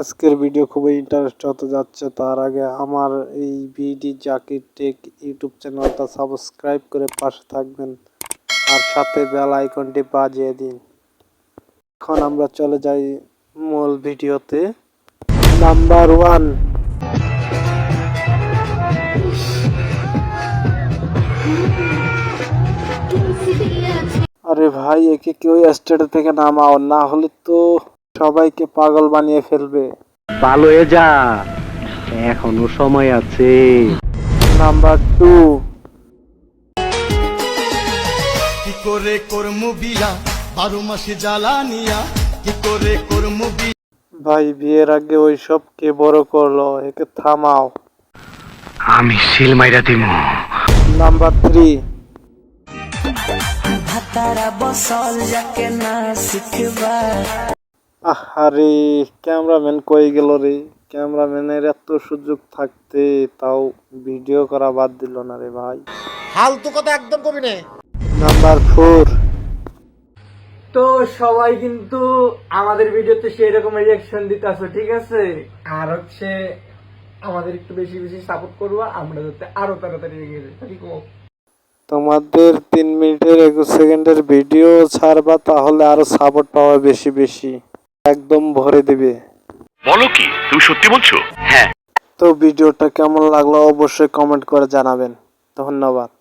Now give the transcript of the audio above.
আজকের ভিডিও খুবই ইন্টারেস্ট হতে যাচ্ছে। তার আগে আমার এই ভিডি জাকির টেক ইউটিউব চ্যানেলটা সাবস্ক্রাইব করে পাশে থাকবেন আর সাথে বেল আইকনটি বাজিয়ে দিন। এখন আমরা চলে যাই মূল ভিডিওতে নাম্বার ওয়ান আরে ভাই, একে কেউ স্টেট থেকে নামাও, না হলে তো সবাইকে পাগল বানিয়ে ফেলবে। ভালো হয়ে যা। এখনও সময় আছে। Number two. কি করে করমু বিয়া? বারো মাসে জ্বালানিয়া কি করে করমু ভাই বিয়ের আগে ওইসব কে বড় করল? একে থামাও। আমি সিল মাইরা দিমু। Number three. ভাতারা বসল যাকে না শিখবা। আরে ক্যামেরাম্যান কই গেল রে? ক্যামেরাম্যানের এত সুযোগ থাকতে তাও ভিডিও করা বাদ দিল না রে ভাই। ফালতু কথা একদম কবি নে। Number four. তো সবাই কিন্তু আমাদের ভিডিওতে সেই রকম রিয়াকশন দিতে আসো ঠিক আছে? আর হচ্ছে আমাদের একটু বেশি বেশি সাপোর্ট করবা আমরা যাতে আরও তাড়াতাড়ি এগিয়ে যাই ঠিক আছে? তোমাদের তিন মিনিটের একুশ সেকেন্ডের ভিডিও ছাড়বা তাহলে আরও সাপোর্ট পাওয়া বেশি বেশি। একদম ভরে দেবে। বলো কি তুমি সত্যি বলছো? হ্যাঁ। তো ভিডিওটা কেমন লাগল অবশ্যই কমেন্ট করে জানাবেন। ধন্যবাদ।